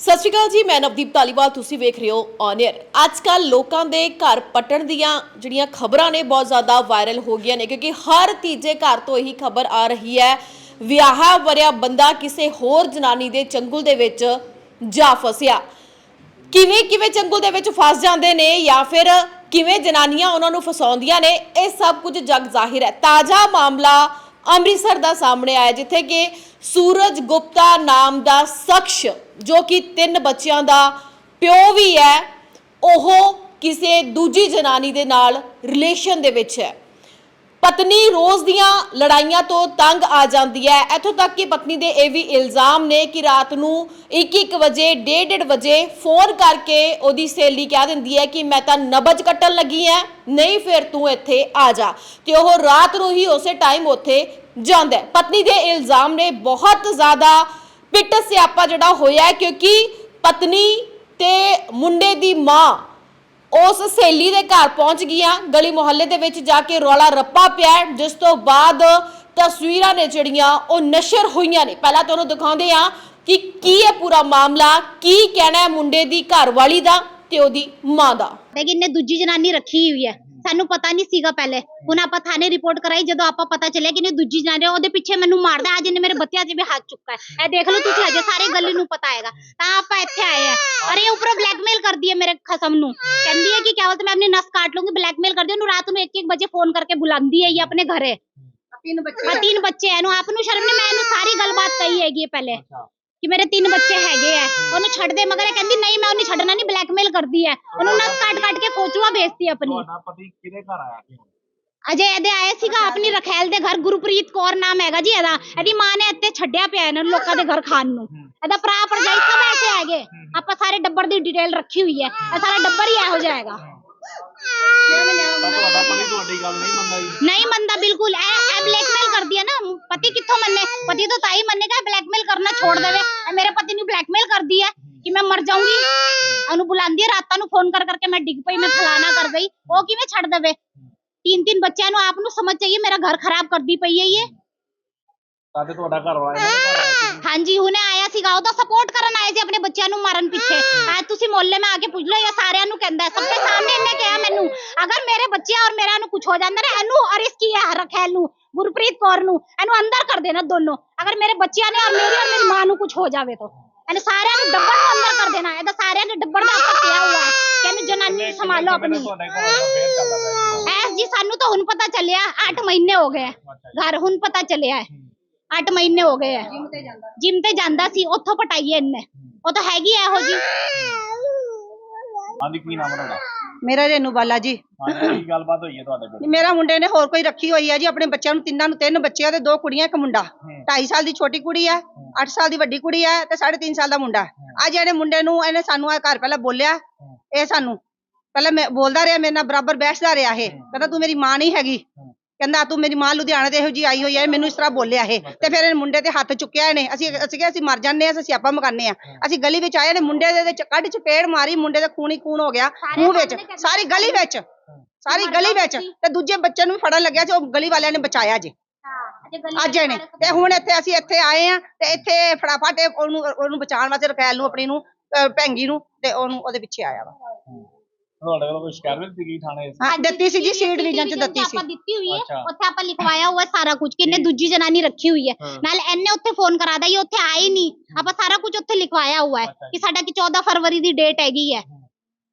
ਸਤਿ ਸ਼੍ਰੀ ਅਕਾਲ ਜੀ, ਮੈਂ ਨਵਦੀਪ ਧਾਲੀਵਾਲ, ਤੁਸੀਂ ਵੇਖ ਰਹੇ ਹੋ ਔਨ 에ਅਰ ਅੱਜ ਕੱਲ ਲੋਕਾਂ ਦੇ ਘਰ ਪਟਣ ਦੀਆਂ ਜਿਹੜੀਆਂ ਖਬਰਾਂ ਨੇ, ਬਹੁਤ ਜ਼ਿਆਦਾ ਵਾਇਰਲ ਹੋ ਗਈਆਂ ਨੇ, ਕਿਉਂਕਿ ਹਰ ਤੀਜੇ ਘਰ ਤੋਂ ਇਹੀ ਖਬਰ ਆ ਰਹੀ ਹੈ, ਵਿਆਹਾ ਵਰਿਆ ਬੰਦਾ ਕਿਸੇ ਹੋਰ ਜਨਾਨੀ ਦੇ ਚੰਗੁਲ ਦੇ ਵਿੱਚ ਜਾ ਫਸਿਆ। ਕਿਵੇਂ ਕਿਵੇਂ ਚੰਗੁਲ ਦੇ ਵਿੱਚ ਫਸ ਜਾਂਦੇ ਨੇ ਜਾਂ ਫਿਰ ਕਿਵੇਂ ਜਨਾਨੀਆਂ ਉਹਨਾਂ ਨੂੰ ਫਸਾਉਂਦੀਆਂ ਨੇ, ਇਹ ਸਭ ਕੁਝ ਜਗ ਜ਼ਾਹਿਰ ਹੈ। ਤਾਜ਼ਾ ਮਾਮਲਾ ਅੰਮ੍ਰਿਤਸਰ ਦਾ ਸਾਹਮਣੇ ਆਇਆ, ਜਿੱਥੇ ਕਿ ਸੂਰਜ ਗੁਪਤਾ ਨਾਮ ਦਾ ਸ਼ਖਸ ਜੋ ਕਿ ਤਿੰਨ ਬੱਚਿਆਂ ਦਾ ਪਿਓ ਵੀ ਹੈ, ਉਹ ਕਿਸੇ ਦੂਜੀ ਜਨਾਨੀ ਦੇ ਨਾਲ ਰਿਲੇਸ਼ਨ ਦੇ ਵਿੱਚ ਹੈ। ਪਤਨੀ ਰੋਜ਼ ਦੀਆਂ ਲੜਾਈਆਂ ਤੋਂ ਤੰਗ ਆ ਜਾਂਦੀ ਹੈ। ਇੱਥੋਂ ਤੱਕ ਕਿ ਪਤਨੀ ਦੇ ਇਹ ਵੀ ਇਲਜ਼ਾਮ ਨੇ ਕਿ ਰਾਤ ਨੂੰ 1-1 ਵਜੇ 1:30 ਵਜੇ ਫੋਨ ਕਰਕੇ ਉਹਦੀ ਸਹੇਲੀ ਕਹਿ ਦਿੰਦੀ ਹੈ ਕਿ ਮੈਂ ਤਾਂ ਨਬਜ ਕੱਟਣ ਲੱਗੀ ਐ ਨਹੀਂ ਫਿਰ ਤੂੰ ਇੱਥੇ ਆ ਜਾ। ਤੇ ਉਹ ਰਾਤ ਨੂੰ ਹੀ ਉਸੇ ਟਾਈਮ ਉੱਥੇ ਜਾਂਦਾ ਪਤਨੀ ਦੇ ਇਲਜ਼ਾਮ ਨੇ ਬਹੁਤ ਜ਼ਿਆਦਾ ਪਿੱਟ ਸਿਆਪਾ ਜਿਹੜਾ ਹੋਇਆ ਹੈ ਕਿਉਂਕਿ ਪਤਨੀ ਤੇ ਮੁੰਡੇ ਦੀ ਮਾਂ ਉਸ ਸਹੇਲੀ ਦੇ ਘਰ ਪਹੁੰਚ ਗਈਆਂ ਗਲੀ ਮੁਹੱਲੇ ਦੇ ਵਿੱਚ ਜਾ ਕੇ ਰੌਲਾ ਰੱਪਾ ਪਿਆ ਹੈ, ਜਿਸ ਤੋਂ ਬਾਅਦ ਤਸਵੀਰਾਂ ਨੇ ਜਿਹੜੀਆਂ ਉਹ ਨਸ਼ਰ ਹੋਈਆਂ ਨੇ। ਪਹਿਲਾਂ ਤੁਹਾਨੂੰ ਦਿਖਾਉਂਦੇ ਆ ਕਿ ਕੀ ਹੈ ਪੂਰਾ ਮਾਮਲਾ ਕੀ ਕਹਿਣਾ ਹੈ ਮੁੰਡੇ ਦੀ ਘਰਵਾਲੀ ਦਾ ਤੇ ਉਹਦੀ ਮਾਂ ਦਾ। ਲੇਕਿਨ ਨੇ ਦੂਜੀ ਜਨਾਨੀ ਰੱਖੀ ਹੋਈ ਹੈ। ਸਾਨੂੰ ਪਤਾ ਨਹੀਂ ਸੀਗਾ ਪਹਿਲੇ। ਹੁਣ ਆਪਾਂ ਥਾਣੇ ਰਿਪੋਰਟ ਕਰਾਈ ਜਦੋਂ ਆਪਾਂ ਪਤਾ ਚੱਲਿਆ ਕਿ ਨੇ ਦੂਜੀ ਜਨਾਨੀ ਉਹਦੇ ਪਿੱਛੇ ਮੈਨੂੰ ਮਾਰਦਾ ਅੱਜ ਇਹਨੇ ਮੇਰੇ ਬੱਚਿਆਂ 'ਚ ਵੀ ਹੱਥ ਚੁੱਕਾ ਹੈ। ਇਹ ਦੇਖ ਲਓ ਤੁਸੀਂ ਹਜੇ ਸਾਰੇ ਗਲੀ ਨੂੰ ਪਤਾ ਹੈਗਾ। ਤਾਂ ਆਪਾਂ ਇੱਥੇ ਆਏ ਆ ਅਰੇ ਉੱਪਰੋਂ ਬਲੈਕਮੇਲ ਕਰਦੀ ਹੈ ਮੇਰੇ ਖਸਮ ਨੂੰ। ਕਹਿੰਦੀ ਹੈ ਕਿ ਕਿਆ ਬੋਲਤੇ ਮੈਂ ਆਪਣੀ ਨਸ ਕਾਟ ਲੂੰਗੀ ਬਲੈਕਮੇਲ ਕਰਦੀ ਉਹਨੂੰ ਰਾਤ ਨੂੰ 1-1 ਵਜੇ ਫੋਨ ਕਰਕੇ ਬੁਲਾਉਂਦੀ ਹੈ ਇਹ ਆਪਣੇ ਘਰੇ। ਤਿੰਨ ਬੱਚੇ ਆ। ਤਿੰਨ ਬੱਚੇ ਇਹਨੂੰ ਆਪ ਨੂੰ ਸ਼ਰਮ ਨਹੀਂ ਮੈਂ ਇਹਨੂੰ ਸਾਰੀ ਗੱਲਬਾਤ ਕਹੀ ਹੈਗੀ ਪਹਿਲੇ। ਕਿ ਮੇਰੇ ਤਿੰਨ ਬੱਚੇ ਹੈਗੇ ਆ ਉਹਨੂੰ ਛੱਡ ਦੇ ਮਗਰ ਇਹ ਕਹਿੰਦੀ ਨਹੀਂ ਮੈਂ ਉਹਨੂੰ ਛੱਡਣਾ ਨਹੀਂ ਬਲੈਕਮੇਲ ਕਰਦੀ ਹੈ ਉਹਨੂੰ ਨਸ ਕਾਟ ਕਾਟ ਕੇ ਫੋਚੂਆ ਭੇਜਦੀ ਹੈ ਆਪਣੀ ਤੁਹਾਡਾ ਪਤੀ ਕਿਹਦੇ ਘਰ ਆਇਆ ਸੀ ਅਜੇ ਇਹਦੇ ਆਏ ਸੀਗਾ ਆਪਣੀ ਰਖੈਲ ਦੇ ਘਰ ਗੁਰਪ੍ਰੀਤ ਕੌਰ ਨਾਮ ਹੈਗਾ ਜੀ ਇਹਦਾ ਇਹਦੀ ਮਾਂ ਨੇ ਇੱਥੇ ਛੱਡਿਆ ਪਿਆ ਇਹਨਾਂ ਨੂੰ ਲੋਕਾਂ ਦੇ ਘਰ ਖਾਣ ਨੂੰ ਇਹਦਾ ਭਰਾ ਭਰਜਾਈ ਸਭ ਐਸੇ ਹੈਗੇ ਆਪਾਂ ਸਾਰੇ ਡੱਬਰ ਦੀ ਡਿਟੇਲ ਰੱਖੀ ਹੋਈ ਹੈ ਇਹ ਸਾਰਾ ਡੱਬਰ ਹੀ ਇਹੋ ਜਿਹਾ ਹੈਗਾ ਤਾਂ ਤੁਹਾਡਾ ਪਤੀ ਤੁਹਾਡੀ ਗੱਲ ਨਹੀਂ ਮੰਨਦਾ ਜੀ ਨਹੀਂ ਮੰਨਦਾ ਬਿਲਕੁਲ ਇਹ ਇਹ ਬਲੈਕਮੇਲ ਕਰਦੀ ਹੈ ਨਾ ਪਤੀ ਕਿੱਥੋਂ ਮੰਨੇ ਪਤੀ ਤਾਂ ਤਾਂ ਹੀ ਮੰਨੇਗਾ ਬਲੈਕਮੇਲ ਕਰਨਾ ਛੋੜ ਦੇਵੇ ਇਹ ਮੇਰੇ ਪਤੀ ਨੂੰ ਬਲੈਕਮੇਲ ਕਰਦੀ ਹੈ ਕਿ ਮੈਂ ਮਰ ਜਾਊਂਗੀ ਉਹਨੂੰ ਬੁਲਾਉਂਦੀ ਹੈ ਰਾਤਾਂ ਨੂੰ ਫੋਨ ਕਰ ਕਰਕੇ ਮੈਂ ਡਿੱਗ ਪਈ ਮੈਂ ਫਲਾਣਾ ਕਰ ਗਈ ਉਹ ਕਿਵੇਂ ਛੱਡ ਦੇਵੇ ਤਿੰਨ ਤਿੰਨ ਬੱਚਿਆਂ ਨੂੰ ਆਪ ਨੂੰ ਸਮਝ ਚਾਹੀਏ ਮੇਰਾ ਘਰ ਖਰਾਬ ਕਰਦੀ ਪਈ ਹੈ ਇਹ ਕਦੇ ਤੁਹਾਡਾ ਘਰ ਵਾਲਾ ਇਹਨਾਂ ਦੇ ਘਰ ਆਇਆ ਸੀ ਹਾਂਜੀ ਹੁਣੇ ਆਇਆ ਸੀਗਾ ਉਹ ਤਾਂ ਸਪੋਰਟ ਕਰਨ ਆਏ ਸੀ ਆਪਣੇ ਬੱਚਿਆਂ ਨੂੰ ਮਾਰਨ ਪਿੱਛੇ ਅੱਜ ਤੁਸੀਂ ਮੁਹੱਲੇ ਮੈਂ ਆ ਕੇ ਪੁੱਛ ਲਓ ਇਹ ਸਾਰਿਆਂ ਨੂੰ ਕਹਿੰਦਾ ਹੈ। ਸਭ ਦੇ ਸਾਹਮਣੇ ਇਹਨੇ ਕਿਹਾ ਮੈਨੂੰ ਅਗਰ ਮੇਰੇ ਬੱਚੇ ਔਰ ਮੇਰਾ ਨੂੰ ਕੁਝ ਹੋ ਜਾਂਦਾ ਨਾ ਇਹਨੂੰ ਔਰ ਇਸ ਕੀ ਰਖੈਲ ਨੂੰ ਗੁਰਪ੍ਰੀਤ ਕੌਰ ਨੂੰ ਇਹਨੂੰ ਅੰਦਰ ਕਰ ਦੇਣਾ ਦੋਨੋਂ। ਅਗਰ ਮੇਰੇ ਬੱਚਿਆਂ ਨੇ ਔਰ ਮੇਰੀ ਔਰ ਮੇਰੀ ਮਾਂ ਨੂੰ ਕੁਝ ਹੋ ਜਾਵੇ ਤਾਂ। ਇਹਨੇ ਸਾਰਿਆਂ ਨੂੰ ਡੱਬਰ ਨੂੰ ਅੰਦਰ ਕਰ ਦੇਣਾ ਇਹਦਾ ਸਾਰਿਆਂ ਨੇ ਡੱਬਰ ਦਾ ਆਪਸ ਪਿਆ ਹੋਇਆ ਹੈ ਕਿ ਇਹਨੂੰ ਜਨਾਨੀ ਸੰਭਾਲੋ ਆਪਣੀ। ਐਸ ਜੀ ਸਾਨੂੰ ਤਾਂ ਹੁਣ ਪਤਾ ਚੱਲਿਆ 8 ਮਹੀਨੇ ਹੋ ਗਏ ਘਰ ਹੁਣ ਪਤਾ ਚੱਲਿਆ ਹੈ। 8 ਮਹੀਨੇ ਹੋ ਗਏ ਹੈ। ਜਿਮ ਤੇ ਜਾਂਦਾ। ਸੀ ਉੱਥੋਂ ਪਟਾਈ ਇਹਨੇ। ਉਹ ਤਾਂ ਹੈਗੀ ਇਹੋ ਜੀ ਹਾਂਜੀ ਕੀ ਨਾਮ ਹੈ ਤੁਹਾਡਾ? ਮੇਰਾ ਰੇਨੂ ਬਾਲਾ ਜੀ। ਹਾਂਜੀ ਕੀ ਗੱਲਬਾਤ ਹੋਈ ਹੈ ਤੁਹਾਡੇ ਕੋਲ? ਮੇਰਾ ਮੁੰਡੇ ਨੇ ਹੋਰ ਕੋਈ ਰੱਖੀ ਹੋਈ ਹੈ ਜੀ ਆਪਣੇ ਬੱਚਿਆਂ ਨੂੰ ਤਿੰਨਾਂ ਨੂੰ ਤਿੰਨ ਬੱਚੇ ਆ ਤੇ ਦੋ ਕੁੜੀਆਂ ਇੱਕ ਮੁੰਡਾ। 2.5 ਸਾਲ ਦੀ ਛੋਟੀ ਕੁੜੀ ਹੈ 8 ਸਾਲ ਦੀ ਵੱਡੀ ਕੁੜੀ ਹੈ ਤੇ 3.5 ਸਾਲ ਦਾ ਮੁੰਡਾ। ਅੱਜ ਇਹਨੇ ਮੁੰਡੇ ਨੂੰ ਇਹਨੇ ਸਾਨੂੰ ਆ ਘਰ ਪਹਿਲਾਂ ਬੋਲਿਆ ਇਹ ਸਾਨੂੰ ਪਹਿਲਾਂ ਮੈਂ ਬੋਲਦਾ ਰਿਹਾ ਮੇਰੇ ਨਾਲ ਬਰਾਬਰ ਬੈਠਦਾ ਰਿਹਾ ਇਹ। ਕਹਿੰਦਾ ਤੂੰ ਮੇਰੀ ਮਾਂ ਨਹੀਂ ਹੈਗੀ। ਕਹਿੰਦਾ ਤੂੰ ਮੇਰੀ ਮਾਂ ਲੁਧਿਆਣੇ ਤੇ ਇਹੋ ਜੀ ਆਈ ਹੋਈ ਹੈ ਮੈਨੂੰ ਇਸ ਤਰ੍ਹਾਂ ਬੋਲਿਆ ਇਹ। ਤੇ ਫਿਰ ਇਹ ਮੁੰਡੇ ਤੇ ਹੱਥ ਚੁੱਕਿਆ ਇਹਨੇ। ਅਸੀਂ ਅਸੀਂ ਕਿਹਾ ਅਸੀਂ ਮਰ ਜਾਂਦੇ ਆ ਅਸੀਂ ਸਿਆਪਾ ਮਕਾਨੇ ਆ ਅਸੀਂ ਗਲੀ ਵਿੱਚ ਆਏ ਨੇ ਮੁੰਡੇ ਦੇ ਵਿੱਚ ਕੱਢ ਚਪੇੜ ਮਾਰੀ ਮੁੰਡੇ ਦਾ ਖੂਨ ਹੀ ਖੂਨ ਹੋ ਗਿਆ ਮੂੰਹ ਵਿੱਚ ਸਾਰੀ ਗਲੀ ਵਿੱਚ ਸਾਰੀ ਗਲੀ ਵਿੱਚ। ਤੇ ਦੂਜੇ ਬੱਚੇ ਨੂੰ ਵੀ ਫੜਨ ਲੱਗਿਆ ਸੀ ਉਹ ਗਲੀ ਵਾਲਿਆਂ ਨੇ ਬਚਾਇਆ ਜੀ। ਅੱਜ ਇਹਨੇ। ਤੇ ਹੁਣ ਇੱਥੇ ਅਸੀਂ ਇੱਥੇ ਆਏ ਆ ਤੇ ਇੱਥੇ ਫਟਾਫਟ ਉਹਨੂੰ ਉਹਨੂੰ ਬਚਾਉਣ ਵਾਸਤੇ ਰਕੈਲ ਨੂੰ ਆਪਣੀ ਨੂੰ ਭੈਂਗੀ ਨੂੰ ਤੇ ਉਹਨੂੰ ਉਹਦੇ ਪਿੱਛੇ ਆਇਆ ਵਾ। ਤੁਹਾਡੇ ਕੋਲ ਕੋਈ ਸ਼ਿਕਾਇਤ ਵੀ ਸੀਗੀ ਥਾਣੇ ਹਾਂ ਦਿੱਤੀ ਸੀ ਜੀ ਸੀਟ ਡਿਵੀਜ਼ਨ ਚ ਦਿੱਤੀ ਸੀ। ਆਪਾਂ ਦਿੱਤੀ ਹੋਈ ਹੈ ਅੱਛਾ। ਉੱਥੇ ਆਪਾਂ ਲਿਖਵਾਇਆ ਹੋਇਆ ਸਾਰਾ ਕੁਝ ਕਿ ਇਹਨੇ ਦੂਜੀ ਜਨਾਨੀ ਰੱਖੀ ਹੋਈ ਹੈ। ਨਾਲ ਇਹਨੇ ਉੱਥੇ ਫੋਨ ਕਰਾਦਾ ਇਹ ਉੱਥੇ ਆਈ ਨਹੀਂ ਆਪਾਂ ਸਾਰਾ ਕੁਝ ਉੱਥੇ ਲਿਖਵਾਇਆ ਹੋਇਆ ਹੈ ਕਿ ਸਾਡਾ ਕਿ 14 ਫਰਵਰੀ ਦੀ ਡੇਟ ਹੈਗੀ ਹੈ।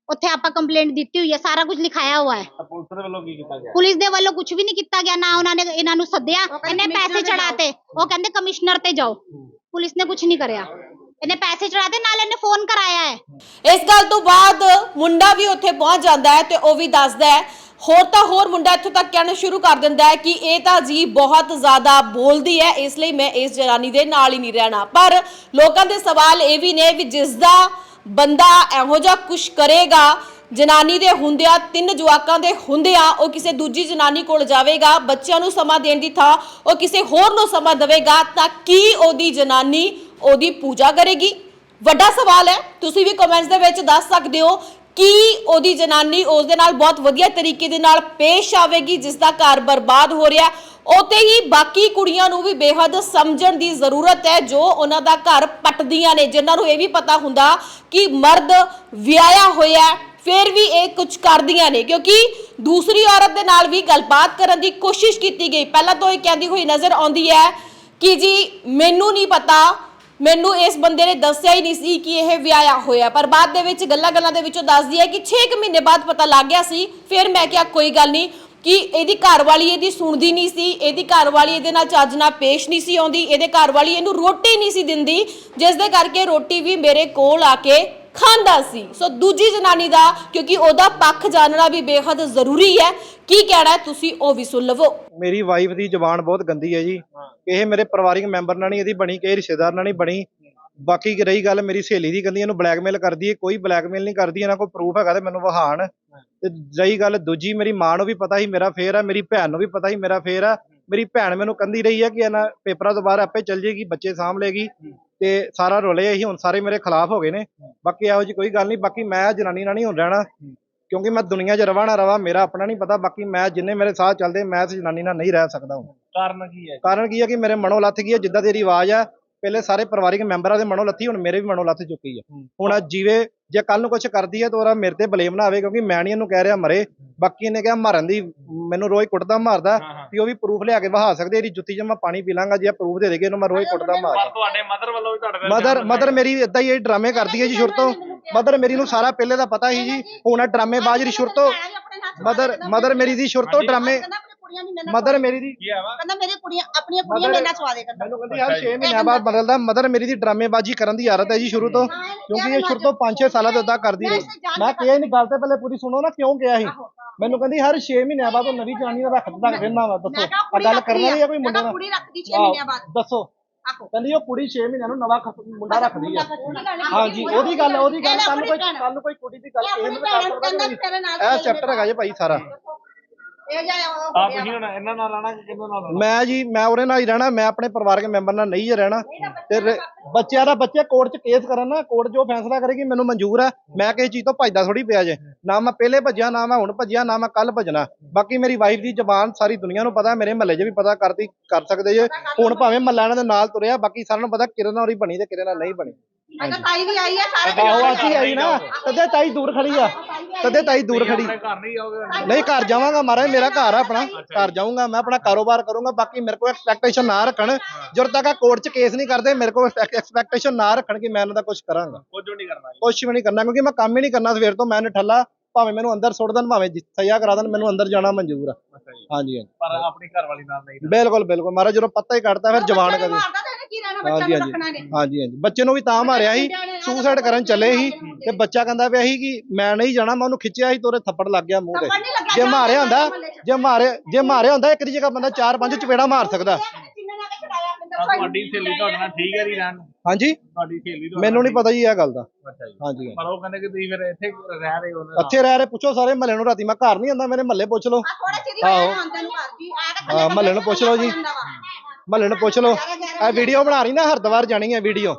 ਉੱਥੇ ਆਪਾਂ ਕੰਪਲੇਂਟ ਦਿੱਤੀ ਹੋਈ ਹੈ ਸਾਰਾ ਕੁਝ ਲਿਖਾਇਆ ਹੋਇਆ ਹੈ। ਤਾਂ ਪੁਲਿਸ ਦੇ ਵੱਲੋਂ ਕੀ ਕੀਤਾ ਗਿਆ? ਪੁਲਿਸ ਦੇ ਵੱਲੋਂ ਕੁਝ ਵੀ ਨਹੀਂ ਕੀਤਾ ਗਿਆ ਨਾ ਉਹਨਾਂ ਨੇ ਇਹਨਾਂ ਨੂੰ ਸੱਦਿਆ ਇਹਨੇ ਪੈਸੇ ਚੜਾਤੇ ਉਹ ਕਹਿੰਦੇ ਕਮਿਸ਼ਨਰ ਤੇ ਜਾਓ। ਪੁਲਿਸ ਨੇ ਕੁਝ ਨਹੀਂ ਕਰਿਆ। ਇਹਨੇ ਪੈਸੇ ਚੜਾਤੇ ਨਾਲ ਇਹਨੇ ਫੋਨ ਕਰਾਇਆ ਹੈ। ਇਸ ਗੱਲ ਤੋਂ ਬਾਅਦ ਮੁੰਡਾ ਵੀ ਉੱਥੇ ਪਹੁੰਚ ਜਾਂਦਾ ਹੈ ਤੇ ਉਹ ਵੀ ਦੱਸਦਾ ਹੈ। ਹੋਰ ਤਾਂ ਹੋਰ ਮੁੰਡਾ ਇੱਥੋਂ ਤੱਕ ਕਹਿਣਾ ਸ਼ੁਰੂ ਕਰ ਦਿੰਦਾ ਹੈ ਕਿ ਇਹ ਤਾਂ ਜੀ ਬਹੁਤ ਜ਼ਿਆਦਾ ਬੋਲਦੀ ਹੈ, ਇਸ ਲਈ ਮੈਂ ਇਸ ਜਨਾਨੀ ਦੇ ਨਾਲ ਹੀ ਨਹੀਂ ਰਹਿਣਾ। ਪਰ ਲੋਕਾਂ ਦੇ ਸਵਾਲ ਇਹ ਵੀ ਨੇ ਵੀ ਜਿਸ ਦਾ ਬੰਦਾ ਇਹੋ ਜਿਹਾ ਕੁਝ ਕਰੇਗਾ, ਜਨਾਨੀ ਦੇ ਹੁੰਦਿਆਂ, ਤਿੰਨ ਜਵਾਕਾਂ ਦੇ ਹੁੰਦਿਆਂ, ਉਹ ਕਿਸੇ ਦੂਜੀ ਜਨਾਨੀ ਕੋਲ ਜਾਵੇਗਾ, ਬੱਚਿਆਂ ਨੂੰ ਸਮਾਂ ਦੇਣ ਦੀ ਥਾਂ ਉਹ ਕਿਸੇ ਹੋਰ ਨੂੰ ਸਮਾਂ ਦੇਵੇਗਾ, ਤਾਂ ਕੀ ਉਹਦੀ ਜਨਾਨੀ ਉਹਦੀ ਪੂਜਾ ਕਰੇਗੀ। ਵੱਡਾ ਸਵਾਲ ਹੈ, ਤੁਸੀਂ ਵੀ ਕਮੈਂਟਸ ਦੇ ਵਿੱਚ ਦੱਸ ਸਕਦੇ ਹੋ ਕੀ ਉਹਦੀ ਜਨਾਨੀ ਉਸ ਦੇ ਨਾਲ ਬਹੁਤ ਵਧੀਆ ਤਰੀਕੇ ਦੇ ਨਾਲ ਪੇਸ਼ ਆਵੇਗੀ, ਜਿਸ ਦਾ ਘਰ ਬਰਬਾਦ ਹੋ ਰਿਹਾ। ਉਤੇ ਹੀ ਬਾਕੀ ਕੁੜੀਆਂ ਨੂੰ ਵੀ ਬੇਹੱਦ ਸਮਝਣ ਦੀ ਜ਼ਰੂਰਤ ਹੈ, ਜੋ ਉਹਨਾਂ ਦਾ ਘਰ ਪਟਦੀਆਂ ਨੇ। ਜਿਨ੍ਹਾਂ ਨੂੰ ਇਹ ਵੀ ਪਤਾ ਹੁੰਦਾ ਕਿ ਮਰਦ ਵਿਆਹਿਆ ਹੋਇਆ ਫਿਰ ਵੀ ਇਹ ਕੁਝ ਕਰਦੀਆਂ ਨੇ। ਕਿਉਂਕਿ ਦੂਸਰੀ ਔਰਤ ਦੇ ਨਾਲ ਵੀ ਗੱਲਬਾਤ ਕਰਨ ਦੀ ਕੋਸ਼ਿਸ਼ ਕੀਤੀ ਗਈ। ਪਹਿਲਾਂ ਤੋਂ ਇਹ ਕਹਿੰਦੀ ਹੋਈ ਨਜ਼ਰ ਆਉਂਦੀ ਹੈ ਕਿ ਜੀ, ਮੈਨੂੰ ਨਹੀਂ ਪਤਾ ਮੈਨੂੰ ਇਸ ਬੰਦੇ ਨੇ ਦੱਸਿਆ ਹੀ ਨਹੀਂ ਸੀ ਕਿ ਇਹ ਵਿਆਹਿਆ ਹੋਇਆ। ਪਰ ਬਾਅਦ ਦੇ ਵਿੱਚ ਗੱਲਾਂ-ਗੱਲਾਂ ਦੇ ਵਿੱਚੋਂ ਦੱਸਦੀ ਹੈ ਕਿ 6 ਮਹੀਨੇ ਬਾਅਦ ਪਤਾ ਲੱਗ ਗਿਆ ਸੀ। ਫਿਰ ਮੈਂ ਕਿਹਾ, ਕੋਈ ਗੱਲ ਨਹੀਂ। ਕਿ ਇਹਦੀ ਘਰਵਾਲੀ ਇਹਦੀ ਸੁਣਦੀ ਨਹੀਂ ਸੀ। ਇਹਦੀ ਘਰਵਾਲੀ ਇਹਦੇ ਨਾਲ ਚੱਜ ਨਾਲ ਪੇਸ਼ ਨਹੀਂ ਸੀ ਆਉਂਦੀ। ਇਹਦੇ ਘਰਵਾਲੀ ਇਹਨੂੰ ਰੋਟੀ ਨਹੀਂ ਸੀ ਦਿੰਦੀ। ਜਿਸ ਦੇ ਕਰਕੇ ਰੋਟੀ ਵੀ ਮੇਰੇ ਕੋਲ ਆ ਕੇ ਖਾਂਦਾ ਸੀ। ਸੋ ਦੂਜੀ ਜਨਾਨੀ ਦਾ ਕਿਉਂਕਿ ਉਹਦਾ ਪੱਖ ਜਾਣਨਾ ਵੀ ਬੇਹੱਦ ਜ਼ਰੂਰੀ ਹੈ। ਕੀ ਕਹਿਣਾ ਹੈ? ਤੁਸੀਂ ਉਹ ਵੀ ਸੁਣ ਲਵੋ। ਮੇਰੀ ਵਾਈਫ ਦੀ ਜ਼ੁਬਾਨ ਬਹੁਤ ਗੰਦੀ ਹੈ ਜੀ। ਇਹ ਮੇਰੇ ਪਰਿਵਾਰਿਕ ਮੈਂਬਰ ਨਾਲ ਨਹੀਂ ਇਹਦੀ ਬਣੀ ਕਿਸੇ ਰਿਸ਼ਤੇਦਾਰ ਨਾਲ ਨਹੀਂ ਬਣੀ। ਬਾਕੀ ਕਿ ਰਹੀ ਗੱਲ ਮੇਰੀ ਸਹੇਲੀ ਦੀ ਕਹਿੰਦੀ ਇਹਨੂੰ ਬਲੈਕਮੇਲ ਕਰਦੀ ਹੈ। ਕੋਈ ਬਲੈਕਮੇਲ ਨਹੀਂ ਕਰਦੀ ਇਹਨਾਂ ਕੋਲ ਪ੍ਰੂਫ ਹੈਗਾ ਤੇ ਮੈਨੂੰ ਵਹਾਣ। ਤੇ ਰਹੀ ਗੱਲ ਦੂਜੀ ਮੇਰੀ ਮਾਂ ਨੂੰ ਵੀ ਪਤਾ ਸੀ ਮੇਰਾ ਫੇਰ ਆ ਮੇਰੀ ਭੈਣ ਨੂੰ ਵੀ ਪਤਾ ਸੀ ਮੇਰਾ ਫੇਰ ਆ। ਮੇਰੀ ਭੈਣ ਮੈਨੂੰ ਕਹਿੰਦੀ ਰਹੀ ਹੈ ਕਿ ਇਹਨਾਂ ਪੇਪਰਾਂ ਤੋਂ ਬਾਅਦ ਆਪੇ ਚੱਲ ਜੇਗੀ ਬੱਚੇ ਸਾਂਭ ਲਏਗੀ। ਤੇ ਸਾਰਾ ਰੋਲੇ ਅਸੀਂ ਹੁਣ ਸਾਰੇ ਮੇਰੇ ਖਿਲਾਫ ਹੋ ਗਏ ਨੇ। ਬਾਕੀ ਇਹੋ ਜੀ ਕੋਈ ਗੱਲ ਨਹੀਂ ਬਾਕੀ ਮੈਂ ਜਨਾਨੀ ਨਾਲ ਨਹੀਂ ਹੁਣ ਰਹਿਣਾ। ਕਿਉਂਕਿ ਮੈਂ ਦੁਨੀਆ 'ਚ ਰਵਾਂ ਨਾ ਰਵਾਂ ਮੇਰਾ ਆਪਣਾ ਨਹੀਂ ਪਤਾ ਬਾਕੀ ਮੈਂ ਜਿੰਨੇ ਮੇਰੇ ਸਾਹ ਚੱਲਦੇ ਮੈਂ ਇਸ ਜਨਾਨੀ ਨਾਲ ਨਹੀਂ ਰਹਿ ਸਕਦਾ ਹੁਣ। ਕਾਰਨ ਕੀ ਹੈ? ਕਾਰਨ ਕੀ ਹੈ ਕਿ ਮੇਰੇ ਮਨੋਂ ਲੱਥ ਗਈ ਹੈ ਜਿੱਦਾਂ ਦੀ ਆਵਾਜ਼ ਆ ਪਹਿਲੇ ਸਾਰੇ ਪਰਿਵਾਰਿਕ ਮੈਂਬਰਾਂ ਦੇ ਮਨੋਂ ਲੱਥੀ ਹੁਣ ਮੇਰੇ ਵੀ ਮਨੋਂ ਲੱਥ ਚੁੱਕੀ ਹੈ। ਹੁਣ ਜੀਵੇ ਜੇ ਕੱਲ ਨੂੰ ਕੁਝ ਕਰਦੀ ਹੈ ਤਾਂ ਉਹਦਾ ਮੇਰੇ ਤੇ ਬਲੇਮ ਨਾ ਆਵੇ ਕਿਉਂਕਿ ਮੈਂ ਨਹੀਂ ਇਹਨੂੰ ਕਹਿ ਰਿਹਾ ਮਰੇ। ਬਾਕੀ ਇਹਨੇ ਕਿਹਾ ਮਾਰਨ ਦੀ ਮੈਨੂੰ ਰੋਜ਼ ਕੁੱਟਦਾ ਮਾਰਦਾ। ਵੀ ਉਹ ਵੀ ਪ੍ਰੂਫ ਲਿਆ ਕੇ ਵਹਾ ਸਕਦੇ ਇਹਦੀ ਜੁੱਤੀ 'ਚ ਮੈਂ ਪਾਣੀ ਪੀ ਲਾਂਗਾ ਜੇ ਪ੍ਰੂਫ ਦੇ ਦੇਗੇ ਇਹਨੂੰ ਮੈਂ ਰੋਜ਼ ਕੁੱਟਦਾ ਮਾਰਦਾ। ਤੁਹਾਡੇ ਮਦਰ ਵੱਲੋਂ ਵੀ ਤੁਹਾਡੇ ਮਦਰ ਮਦਰ ਮੇਰੀ ਇਦਾਂ ਹੀ ਇਹ ਡਰਾਮੇ ਕਰਦੀ ਹੈ ਜੀ ਸ਼ੁਰੂ ਤੋਂ। ਮਦਰ ਮੇਰੀ ਨੂੰ ਸਾਰਾ ਪਹਿਲੇ ਦਾ ਪਤਾ ਸੀ ਜੀ ਹੁਣ ਇਹ ਡਰਾਮੇਬਾਜ਼ ਦੀ ਸ਼ੁਰੂ ਤੋਂ। ਮਦਰ ਮਦਰ ਮੇਰੀ ਦੀ ਸ਼ੁਰੂ ਤੋਂ ਡਰਾਮੇ ਮਦਰ ਮੇਰੀ ਦੀ ਕੀ ਹੈ ਵਾ? ਕਹਿੰਦਾ ਮੇਰੀ ਕੁੜੀਆਂ ਆਪਣੀਆਂ ਕੁੜੀਆਂ ਮੇਰੇ ਨਾਲ ਸਵਾਦੇ ਕਰਦਾ। ਮੈਨੂੰ ਕਹਿੰਦੀ ਹਰ 6 ਮਹੀਨਿਆਂ ਬਾਅਦ ਬਦਲਦਾ। ਮਦਰ ਮੇਰੀ ਦੀ ਡਰਾਮੇਬਾਜ਼ੀ ਕਰਨ ਦੀ ਆਦਤ ਹੈ ਜੀ ਸ਼ੁਰੂ ਤੋਂ ਕਿਉਂਕਿ ਇਹ ਸ਼ੁਰੂ ਤੋਂ 5-6 ਸਾਲਾਂ ਤੋਂ ਇਦਾਂ ਕਰਦੀ ਰਹੀ। ਮੈਂ ਕਿਹਾ ਨਹੀਂ ਗੱਲ ਤੇ ਪਹਿਲੇ ਪੂਰੀ ਸੁਣੋ ਨਾ ਕਿਉਂ ਗਿਆ ਸੀ ਮੈਨੂੰ ਕਹਿੰਦੀ ਹਰ 6 ਮਹੀਨਿਆਂ ਬਾਅਦ ਉਹ ਨਵੀਂ ਜਨਾਨੀ ਨਾਲ ਰੱਖ ਦਿੰਦਾ ਰਹਿਣਾ ਵਾ ਦੱਸੋ। ਆ ਗੱਲ ਕਰਨਾ ਨਹੀਂ ਆ। ਕੋਈ ਮੁੰਡੇ ਨਾਲ? ਕੁੜੀ ਰੱਖਦੀ 6 ਮਹੀਨਿਆਂ ਬਾਅਦ। ਦੱਸੋ। ਕਹਿੰਦੀ ਉਹ ਕੁੜੀ 6 ਮਹੀਨਿਆਂ ਨੂੰ ਨਵਾਂ ਮੁੰਡਾ ਰੱਖਦੀ ਆ। ਹਾਂਜੀ ਉਹਦੀ ਗੱਲ ਉਹਦੀ ਗੱਲ ਕੱਲ ਕੋਈ ਕੱਲ ਕੋਈ ਕੁੜੀ ਦੀ ਗੱਲ ਇਹ ਚੈਪਟਰ ਹੈਗਾ ਜੀ ਭਾਈ ਸਾਰਾ। ਇਹ ਜਾ ਆਪ ਤੁਸੀਂ ਹੁਣ ਇਹਨਾਂ ਨਾਲ ਰਹਿਣਾ ਕਿ ਕਿਹਦੇ ਨਾਲ ਰਹਿਣਾ ਮੈਂ ਜੀ ਮੈਂ ਉਹਦੇ ਨਾਲ ਹੀ ਰਹਿਣਾ ਮੈਂ ਆਪਣੇ ਪਰਿਵਾਰਕ ਮੈਂਬਰ ਨਾਲ ਨਹੀਂ ਰਹਿਣਾ। ਤੇ ਰ- ਬੱਚਿਆਂ ਦਾ ਬੱਚੇ ਕੋਰਟ 'ਚ ਕੇਸ ਕਰਨ ਨਾ ਕੋਰਟ ਜੋ ਫੈਸਲਾ ਕਰੇਗੀ ਮੈਨੂੰ ਮਨਜ਼ੂਰ ਹੈ ਮੈਂ ਕਿਸੇ ਚੀਜ਼ ਤੋਂ ਭੱਜਦਾ ਥੋੜੀ ਪਿਆ ਜੇ। ਨਾ ਮੈਂ ਪਹਿਲੇ ਭੱਜਿਆ ਨਾ ਮੈਂ ਹੁਣ ਭੱਜਿਆ ਨਾ ਮੈਂ ਕੱਲ ਭੱਜਣਾ। ਬਾਕੀ ਮੇਰੀ ਵਾਈਫ ਦੀ ਜ਼ਬਾਨ ਸਾਰੀ ਦੁਨੀਆ ਨੂੰ ਪਤਾ ਮੇਰੇ ਮਹੱਲੇ 'ਚ ਵੀ ਪਤਾ ਕਰਦੀ ਕਰ ਸਕਦੇ ਜੇ। ਹੁਣ ਭਾਵੇਂ ਮਹੱਲਾ ਇਹਨਾਂ ਦੇ ਨਾਲ ਤੁਰਿਆ ਬਾਕੀ ਸਾਰਿਆਂ ਨੂੰ ਪਤਾ ਕਿਰਨ ਨਾਲ ਹੀ ਬਣੀ ਤੇ ਕਿਰਨ ਨਾਲ ਨਹੀਂ ਬਣੀ। ਅਗਰ ਤਾਈ ਵੀ ਆਈ ਹੈ ਸਾਰੇ ਆਹੋ ਅੱਜ ਹੀ ਆਈ ਨਾ। ਤਦੇ ਤਾਈ ਦੂਰ ਖੜੀ ਆ। ਤਦੇ ਤਾਈ ਦੂਰ ਖੜੀ। ਆਪਣੇ ਘਰ ਨਹੀਂ ਘਰ ਜਾਵਾਂਗਾ ਮਹਾਰਾਜ ਮੇਰਾ ਘਰ ਆ ਆਪਣਾ। ਘਰ ਜਾਊਂਗਾ ਮੈਂ ਆਪਣਾ ਕਾਰੋਬਾਰ ਕਰੂੰਗਾ। ਬਾਕੀ ਮੇਰੇ ਕੋਲ ਐਕਸਪੈਕਟੇਸ਼ਨ ਨਾ ਰੱਖਣ। ਜਦੋਂ ਤੱਕ ਕੋਰਟ 'ਚ ਕੇਸ ਨਹੀਂ ਕਰਦੇ ਮੇਰੇ ਕੋਲ ਐਕਸਪੈਕਟੇਸ਼ਨ ਨਾ ਰੱਖਣ ਕਿ ਮੈਂ ਇਹਨਾਂ ਦਾ ਕੁਝ ਕਰਾਂਗਾ। ਕੁਝ ਨਹੀਂ ਕਰਨਾ। ਕੁਝ ਵੀ ਨਹੀਂ ਕਰਨਾ ਕਿਉਂਕਿ ਮੈਂ ਕੰਮ ਹੀ ਨਹੀਂ ਕਰਨਾ ਸਵੇਰ ਤੋਂ। ਮੈਂ ਠੱਲਾ ਭਾਵੇਂ ਮੈਨੂੰ ਅੰਦਰ ਸੁੱਟ ਦੇਣ ਭਾਵੇਂ ਸਜ਼ਾ ਕਰਾ ਦੇਣ ਮੈਨੂੰ ਅੰਦਰ ਜਾਣਾ ਮਨਜ਼ੂਰ ਆ। ਹਾਂਜੀ ਹਾਂਜੀ। ਪਰ ਆਪਣੀ ਘਰ ਵਾਲੀ ਨਾਲ ਨਹੀਂ ਬਿਲਕੁਲ ਬਿਲਕੁਲ। ਮਹਾਰਾਜ ਜਦੋਂ ਪੱਤਾ ਹੀ ਕੱਟਦਾ ਫਿਰ ਜਵਾਨ ਕਦੇ। ਤੇ ਕੀ ਰਹਿਣਾ ਬੱਚਾ ਹਾਂਜੀ ਨੂੰ ਹਾਂਜੀ। ਰੱਖਣਾ ਨੇ। ਹਾਂਜੀ ਹਾਂਜੀ। ਬੱਚੇ ਨੂੰ ਵੀ ਤਾਂ ਮਾਰਿਆ ਸੀ ਸੁਸਾਈਡ ਕਰਨ ਚੱਲੇ ਸੀ ਤੇ ਬੱਚਾ ਕਹਿੰਦਾ ਪਿਆ ਸੀ ਕਿ ਮੈਂ ਨਹੀਂ ਜਾਣਾ ਮੈਂ ਉਹਨੂੰ ਖਿੱਚਿਆ ਸੀ ਤੇ ਉਹਦੇ ਥੱਪੜ ਲੱਗ ਗਿਆ ਮੂੰਹ ਤੇ। ਥੱਪੜ ਨਹੀਂ ਲੱਗਾ, ਜੇ ਮਾਰਿਆ ਹੁੰਦਾ। ਜੇ ਮਾਰੇ ਜੇ ਮਾਰਿਆ ਹੁੰਦਾ ਇੱਕ ਦੀ ਜਗ੍ਹਾ ਬੰਦਾ ਚਾਰ ਪੰਜ ਚਪੇੜਾ ਮਾਰ ਸਕਦਾ। ਨਾਲ ਮੈਨੂੰ ਆ ਤੁਹਾਡੀ ਸਹੇਲੀ ਤੁਹਾਡੇ ਨਾਲ ਠੀਕ ਹੈ ਜੀ ਰਹਿਣ ਨੂੰ? ਹਾਂਜੀ? ਤੁਹਾਡੀ ਸਹੇਲੀ ਤੁਹਾਡੇ ਮੈਨੂੰ ਨਹੀਂ ਪਤਾ ਜੀ ਇਹ ਗੱਲ ਦਾ। ਠੀਕ- ਅੱਛਾ ਜੀ। ਹਾਂਜੀ ਪਰ ਉਹ ਕਹਿੰਦੇ ਕਿ ਤੁਸੀਂ ਫਿਰ ਇੱਥੇ ਰਹਿ ਰਹੇ ਹੋ ਉਹਨਾਂ ਨਾਲ। ਇੱਥੇ ਰਹਿ ਰਹੇ ਪੁੱਛੋ ਸਾਰੇ ਮਹੱਲੇ ਨੂੰ ਰਾਤੀ। ਮੈਂ ਘਰ ਨਹੀਂ ਆਂਦਾ ਮੇਰੇ ਮਹੱਲੇ ਪੁੱਛ ਲਓ। ਆ ਥੋੜੇ ਚਿਰ ਹੀ ਹੋਇਆ ਆਉਂਦੇ ਨੂੰ ਘਰ ਜੀ ਆ ਕੇ ਹਾਂ ਮਹੱਲੇ ਨੂੰ ਪੁੱਛ ਲਓ ਜੀ। ਮਹੱਲੇ ਨੂੰ ਪੁੱਛ ਲਓ। ਇਹ ਵੀਡੀਓ ਬਣਾ ਰਹੀ ਨਾ ਹਰਦਵਾਰ ਜਾਣੀ ਹੈ ਵੀਡੀਓ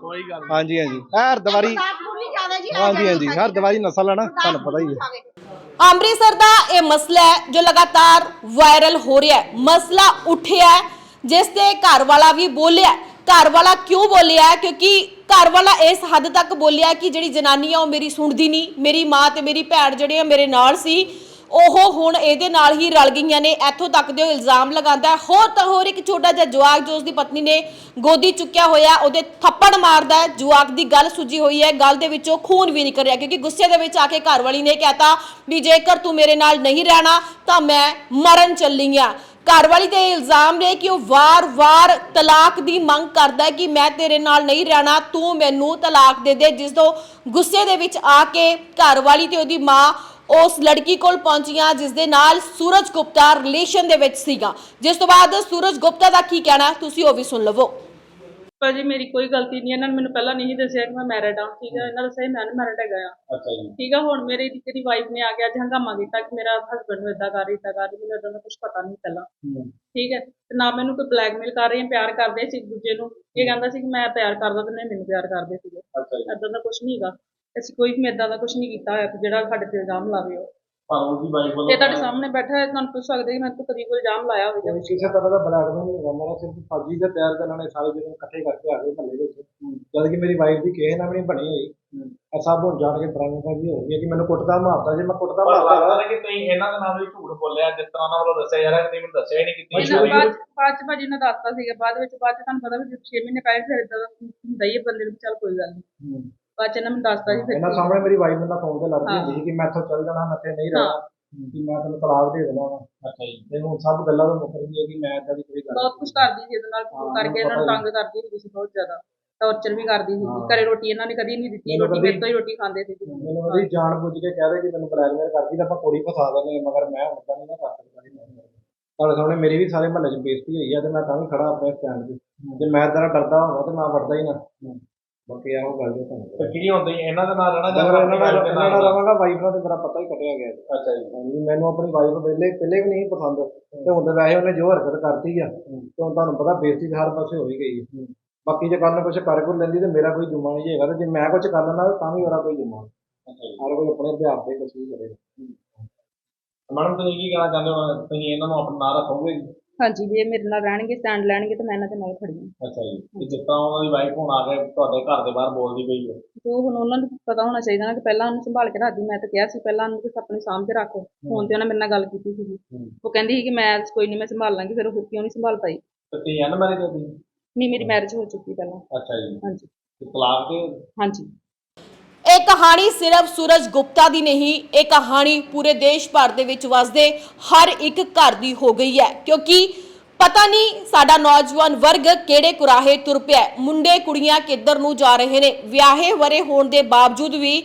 ਹਾਂਜੀ ਹਾਂਜੀ। ਇਹ ਹਰਦਵਾਰੀ ਹਾਂਜੀ ਹਾਂਜੀ। ਹਰਦਵਾਰੀ ਨਸਲ ਹੈ ਨਾ ਤੁਹਾਨੂੰ ਪਤਾ ਹੀ ਹੈ। ਅੰਮ੍ਰਿਤਸਰ ਦਾ ਇਹ ਮਸਲਾ ਹੈ ਜੋ ਲਗਾਤਾਰ ਵਾਇਰਲ ਹੋ ਰਿਹਾ ਹੈ। ਮਸਲਾ ਉੱਠਿਆ ਹੈ, ਜਿਸ ਤੇ ਘਰ ਵਾਲਾ ਵੀ ਬੋਲਿਆ। ਘਰ ਵਾਲਾ ਕਿਉਂ ਬੋਲਿਆ? ਕਿਉਂਕਿ ਘਰ ਵਾਲਾ ਇਸ ਹੱਦ ਤੱਕ ਬੋਲਿਆ ਕਿ ਜਿਹੜੀ ਜਨਾਨੀ ਆ ਉਹ ਮੇਰੀ ਸੁਣਦੀ ਨਹੀਂ ਮੇਰੀ ਮਾਂ ਤੇ ਮੇਰੀ ਭੈਣ ਜਿਹੜੇ ਆ ਮੇਰੇ ਨਾਲ ਸੀ। ਉਹ ਹੁਣ ਇਹਦੇ ਨਾਲ ਹੀ ਰਲ ਗਈਆਂ ਨੇ, ਇੱਥੋਂ ਤੱਕ ਦੇ ਉਹ ਇਲਜ਼ਾਮ ਲਗਾਉਂਦਾ ਹੋਰ ਤਾਂ ਹੋਰ ਇੱਕ ਛੋਟਾ ਜਿਹਾ ਜਵਾਕ ਜੋ ਉਸਦੀ ਪਤਨੀ ਨੇ ਗੋਦੀ ਚੁੱਕਿਆ ਹੋਇਆ, ਉਹਦੇ ਥੱਪੜ ਮਾਰਦਾ ਜਵਾਕ ਦੀ ਗੱਲ ਸੁੱਜੀ ਹੋਈ ਹੈ, ਗੱਲ ਦੇ ਵਿੱਚੋਂ ਖੂਨ ਵੀ ਨਿਕਲ ਰਿਹਾ ਕਿਉਂਕਿ ਗੁੱਸੇ ਦੇ ਵਿੱਚ ਆ ਕੇ ਘਰ ਵਾਲੀ ਨੇ ਕਹਿਤਾ ਵੀ ਜੇਕਰ ਤੂੰ ਮੇਰੇ ਨਾਲ ਨਹੀਂ ਰਹਿਣਾ, ਤਾਂ ਮੈਂ ਮਰਨ ਚੱਲੀ ਆ। ਘਰਵਾਲੀ ਤੇ ਇਲਜ਼ਾਮ ਨੇ ਕਿ ਉਹ ਵਾਰ-ਵਾਰ ਤਲਾਕ ਦੀ ਮੰਗ ਕਰਦਾ ਹੈ ਕਿ ਮੈਂ ਤੇਰੇ ਨਾਲ ਨਹੀਂ ਰਹਿਣਾ, ਤੂੰ ਮੈਨੂੰ ਤਲਾਕ ਦੇ ਦੇ। ਜਿਸ ਤੋਂ ਗੁੱਸੇ ਦੇ ਵਿੱਚ ਆ ਕੇ ਘਰਵਾਲੀ ਤੇ ਉਹਦੀ ਮਾਂ ਉਸ ਲੜਕੀ ਕੋਲ ਪਹੁੰਚੀਆਂ ਜਿਸ ਦੇ ਨਾਲ ਸੂਰਜ ਗੁਪਤਾ ਰਿਲੇਸ਼ਨ ਦੇ ਵਿੱਚ ਸੀਗਾ। ਜਿਸ ਤੋਂ ਬਾਅਦ ਸੂਰਜ ਗੁਪਤਾ ਦਾ ਕੀ ਕਹਿਣਾ ਤੁਸੀਂ ਉਹ ਵੀ ਸੁਣ ਲਵੋ। ਭਾਜੀ ਮੇਰੀ ਕੋਈ ਗਲਤੀ ਨਹੀਂ ਇਹਨਾਂ ਨੇ ਮੈਨੂੰ ਪਹਿਲਾਂ ਨਹੀਂ ਦੱਸਿਆ ਕਿ ਮੈਂ ਮੈਰਿਡ ਹਾਂ। ਠੀਕ ਹੈ ਇਹਨਾਂ ਦਾ ਸਹੀ ਮੈਂ ਮੈਰਿਡ ਹੈਗਾ ਆ। ਅੱਛਾ ਜੀ। ਠੀਕ ਹੈ ਹੁਣ ਮੇਰੀ ਜਿਹੜੀ ਵਾਈਫ ਨੇ ਆ ਕੇ ਅੱਜ ਹੰਗਾਮਾ ਕੀਤਾ ਕਿ ਮੇਰਾ ਹਸਬੰਡ ਨੂੰ ਇਦਾਂ ਕਰ ਰਹੀ ਇਦਾਂ ਕਰ ਰਹੀ ਮੈਨੂੰ ਇਦਾਂ ਦਾ ਕੁਝ ਪਤਾ ਨਹੀਂ ਪਹਿਲਾਂ। ਠੀਕ ਹੈ ਤੇ ਨਾ ਮੈਨੂੰ ਕੋਈ ਬਲੈਕਮੇਲ ਕਰ ਰਹੀ ਹੈ ਪਿਆਰ ਕਰਦੇ ਸੀ ਇੱਕ ਦੂਜੇ ਨੂੰ। ਇਹ ਕਹਿੰਦਾ ਸੀ ਕਿ ਮੈਂ ਪਿਆਰ ਕਰਦਾ ਤੇ ਨਹੀਂ ਮੈਨੂੰ ਪਿਆਰ ਕਰਦੇ ਸੀਗੇ। ਅੱਛਾ ਜੀ। ਇਦਾਂ ਦਾ ਕੁਝ ਨਹੀਂ ਹੈਗਾ। ਅਸੀਂ ਕੋਈ ਵੀ ਏਦਾਂ ਦਾ ਕੁਝ ਨਹੀਂ ਕੀਤਾ ਹੋਇਆ ਕਿ ਜਿਹੜਾ ਸਾਡੇ ਤੇ ਇਲਜ਼ਾਮ ਲਾਵੇ ਉਹ। ਪਰ ਉਹਦੀ ਵਾਈਫ ਵੱਲੋਂ ਤੇ ਤੁਹਾਡੇ ਸਾਹਮਣੇ ਬੈਠਾ ਹੈ ਤੁਹਾਨੂੰ ਪੁੱਛ ਸਕਦੇ ਕਿ ਮੈਂ ਤਾਂ ਕਦੀ ਕੋਈ ਇਲਜ਼ਾਮ ਲਾਇਆ ਹੋਵੇ ਜਾਂ ਕਿਸੇ ਤਰ੍ਹਾਂ ਦਾ ਬਲੈਕਮੇਲ ਨਹੀਂ ਹੈਗਾ ਮੇਰਾ ਸਿਰਫ ਫੌਜੀ ਦੇ ਪਿਆਰ ਦੇ ਨਾਲ ਇਹ ਸਾਰੇ ਜਿਹੜੇ ਇਕੱਠੇ ਕਰਕੇ ਆ ਗਏ ਮਹੱਲੇ ਵਿੱਚ। ਜਦ ਕਿ ਮੇਰੀ ਵਾਈਫ ਦੀ ਕਿਸੇ ਨਾਲ ਵੀ ਨਹੀਂ ਬਣੀ ਹੋਈ। ਇਹ ਸਭ ਹੁਣ ਜਾਣ ਕੇ ਡਰਾਮੇ ਬਾਜੀ ਹੋ ਹੈ ਕਿ ਮੈਨੂੰ ਕੁੱਟਦਾ ਮਾਰਦਾ ਜੇ ਮੈਂ ਕੁੱਟਦਾ ਪਰ ਲੱਗਦਾ ਮਾਰਦਾ ਨਾ ਕਿ ਤੁਸੀਂ ਇਹਨਾਂ ਦੇ ਨਾਮ ਵੀ ਝੂਠ ਬੋਲਿਆ ਜਿਸ ਤਰ੍ਹਾਂ ਉਹਨਾਂ ਵੱਲੋਂ ਦੱਸਿਆ ਜਾ ਰਿਹਾ ਕਿ ਤੁਸੀਂ ਮੈਨੂੰ ਦੱਸਿਆ ਹੀ ਨਹੀਂ ਕੀਤੀ ਬਾਅਦ ਬਾਅਦ ਚ ਭਾਜੀ ਨੇ ਦੱਸਤਾ ਸੀਗਾ ਬਾਅਦ ਵਿੱਚ ਬਾਅਦ ਚ ਤੁਹਾਨੂੰ ਪਤਾ ਵੀ 6 ਮਹੀਨੇ ਪਹਿਲੇ ਫਿਰ ਇਦਾਂ ਦਾ ਹੁੰਦਾ ਹੀ ਹੈ ਬੰਦੇ ਨੂੰ ਚੱਲ ਕੋਈ ਗੱਲ ਨਹੀਂ। ਬਾਅਦ ਚ ਇਹਨਾਂ ਮੈਨੂੰ ਦੱਸਤਾ ਸੀ ਫਿਰ ਇਹਨਾਂ ਸਾਹਮਣੇ ਮੇਰੀ ਵਾਈਫ ਨਾਲ ਫੋਨ ਤੇ ਲੜਦੀ ਹੁੰਦੀ ਸੀ ਕਿ ਮੈਂ ਇੱਥੋਂ ਚੱਲ ਜਾਣਾ ਮੈਂ ਇੱਥੇ ਨਹੀਂ ਰਹਿਣਾ ਕਿ ਮੈਂ ਤੈਨੂੰ ਤਲਾਕ ਦੇ ਦੇਣਾ ਅੱਛਾ ਜੀ। ਤੇ ਹੁਣ ਸਭ ਗੱਲਾਂ ਤੋਂ ਮੁੱਕਰ ਗਈ ਹੈ ਕਿ ਮੈਂ ਏਦਾਂ ਦੀ ਕੋਈ ਗੱਲ ਬਹੁਤ ਕੁਝ ਕਰਦੀ ਸੀ ਇਹਦੇ ਨਾਲ ਹਾਂ, ਕਰਕੇ ਇਹਨਾਂ ਨੂੰ ਤੰਗ ਕਰਦੀ ਹੁੰਦੀ ਸੀ ਬਹੁਤ ਜ਼ਿਆਦਾ। ਟੌਰਚਰ ਵੀ ਕਰਦੀ ਸੀ। ਘਰੇ ਰੋਟੀ ਇਹਨਾਂ ਨੇ ਕਦੀ ਨਹੀਂ ਦਿੱਤੀ ਰੋਟੀ ਮੇਰੇ ਤੋਂ ਹੀ ਰੋਟੀ ਖਾਂਦੇ ਸੀ। ਮੈਨੂੰ ਉਹਦੀ ਜਾਣ ਬੁੱਝ ਕੇ ਕਹਿ ਦੇ ਕਿ ਮੈਨੂੰ ਬਲੈਕਮੇਲ ਕਰਦੀ ਤਾਂ ਆਪਾਂ ਕੁੜੀ ਫਸਾ ਦਿੰਦੇ ਹਾਂ, ਮਗਰ ਮੈਂ ਹੁਣ ਤਾਂ ਨਹੀਂ ਨਾ ਕਰ ਸਕਦਾ ਤੁਹਾਡੇ ਸਾਹਮਣੇ ਮੇਰੀ ਵੀ ਸਾਰੇ ਮਹੱਲੇ 'ਚ ਬੇਇੱਜ਼ਤੀ ਹੋਈ ਆ ਤੇ ਮੈਂ ਤਾਂ ਵੀ ਖੜਾ ਆਪਣੇ ਸਟੈਂਡ 'ਤੇ। ਜੇ ਮੈਂ ਤੇਰਾ ਡਰਦਾ ਹੁੰਦਾ ਤੇ ਮੈਂ ਵੜਦਾ ਹੀ ਨਾ। ਬਾਕੀ ਇਹੋ ਗੱਲ ਦੇ ਤੁਹਾਨੂੰ ਤੇ ਕੀ ਹੁੰਦਾ ਇਹਨਾਂ ਦੇ ਨਾਲ ਰਹਿਣਾ ਜਾਂ ਆਪਣੀ ਇਹਨਾਂ ਨਾਲ wife ਦੇ ਇਹਨਾਂ ਨਾਲ ਰਵਾਂਗਾ ਵਾਈਫ ਨਾਲ ਤੇ ਮੇਰਾ ਪਤਾ ਹੀ ਕੱਟਿਆ ਗਿਆ ਜੀ। ਅੱਛਾ ਜੀ। ਹਾਂਜੀ ਮੈਨੂੰ ਆਪਣੀ ਵਾਈਫ ਪਹਿਲੇ ਪਹਿਲੇ ਵੀ ਨਹੀਂ ਪਸੰਦ। ਤੇ ਹੁਣ ਤੇ ਵੈਸੇ ਉਹਨੇ ਜੋ ਹਰਕਤ ਕਰਤੀ ਆ ਤੇ ਹੁਣ ਤੁਹਾਨੂੰ ਪਤਾ ਬੇਇੱਜ਼ਤੀ ਤਾਂ ਹਰ ਪਾਸੇ ਹੋ ਹੀ ਗਈ ਹੈ। ਬਾਕੀ ਜੇ ਕੱਲ ਨੂੰ ਕੁਝ ਕਰ ਕਰ ਲੈਂਦੀ ਤੇ ਮੇਰਾ ਕੋਈ ਜੁਮਾ ਨਹੀਂ ਹੈਗਾ ਤੇ ਜੇ ਮੈਂ ਕੁਝ ਕਰ ਲੈਣਾ ਤਾਂ ਵੀ ਮੇਰਾ ਕੋਈ ਜੁਮਾ ਅੱਛਾ ਜੀ। ਹਰ ਕੋਈ ਆਪਣੇ ਅਭਿਆਸ ਦੇ ਕੁਝ ਵੀ ਕਰੇ ਮੈਡਮ ਤੁਸੀਂ ਕੀ ਕਹਿਣਾ ਚਾਹੁੰਦੇ ਹੋ? ਤੁਸੀਂ ਇਹਨਾਂ ਨੂੰ ਆਪਣਾ ਨਾਂ ਰੱਖੋਗੇ ਜੀ? ਹਾਂਜੀ ਜੇ ਮੇਰੇ ਨਾਲ ਰਹਿਣਗੇ ਸਟੈਂਡ ਲੈਣਗੇ ਤਾਂ ਮੈਂ ਇਹਨਾਂ ਦੇ ਨਾਲ ਖੜੀ ਹਾਂ। ਅੱਛਾ ਜੀ। ਤੇ ਤਰ੍ਹਾਂ ਉਹਨਾਂ ਦੀ ਵਾਈਫ ਹੁਣ ਆ ਕੇ ਤੁਹਾਡੇ ਘਰ ਦੇ ਬਾਹਰ ਬੋਲਦੀ ਪਈ ਹੈ। ਜੋ ਹੁਣ ਉਹਨਾਂ ਨੂੰ ਪਤਾ ਹੋਣਾ ਚਾਹੀਦਾ ਨਾ ਕਿ ਪਹਿਲਾਂ ਉਹਨੂੰ ਸੰਭਾਲ ਕੇ ਰੱਖਦੀ ਮੈਂ ਤਾਂ ਕਿਹਾ ਸੀ ਪਹਿਲਾਂ ਉਹਨੂੰ ਤੁਸੀਂ ਆਪਣੇ ਸਾਹਮਣੇ ਰੱਖ। ਫੋਨ ਤੇ ਉਹਨਾਂ ਮੇਰੇ ਨਾਲ ਗੱਲ ਕੀਤੀ ਸੀਗੀ। ਉਹ ਕਹਿੰਦੀ ਸੀ ਕਿ ਮੈਂ ਕੋਈ ਨਹੀਂ ਮੈਂ ਸੰਭਾਲ ਲਾਂਗੀ ਫਿਰ ਉਹ ਕਿਉਂ ਨਹੀਂ ਸੰਭਾਲ ਪਾਈ? ਤੇ ਤੁਸੀਂ ਐਨ ਮੈਰਿਜ ਹੋ ਗਈ ਨਹੀਂ ਮੇਰੀ ਮੈਰਿਜ ਹੋ ਚੁੱਕੀ ਪਹਿਲਾਂ। ਅੱਛਾ ਜੀ। ਹਾਂਜੀ। ਤੇ ਤਲਾਕ ਦੇ? ਹਾਂਜੀ। ਇਹ ਕਹਾਣੀ ਸਿਰਫ ਸੂਰਜ ਗੁਪਤਾ ਦੀ ਨਹੀਂ, ਇਹ ਕਹਾਣੀ ਪੂਰੇ ਦੇਸ਼ ਭਰ ਦੇ ਵਿੱਚ ਵਸਦੇ ਹਰ ਇੱਕ ਘਰ ਦੀ ਹੋ ਗਈ ਹੈ। ਕਿਉਂਕਿ ਪਤਾ ਨਹੀਂ ਸਾਡਾ ਨੌਜਵਾਨ ਵਰਗ ਕਿਹੜੇ ਕੁਰਾਹੇ ਤੁਰ ਪਿਆ ਮੁੰਡੇ ਕੁੜੀਆਂ ਕਿੱਧਰ ਨੂੰ ਜਾ ਰਹੇ ਨੇ। ਵਿਆਹੇ ਵਰੇ ਹੋਣ ਦੇ ਬਾਵਜੂਦ ਵੀ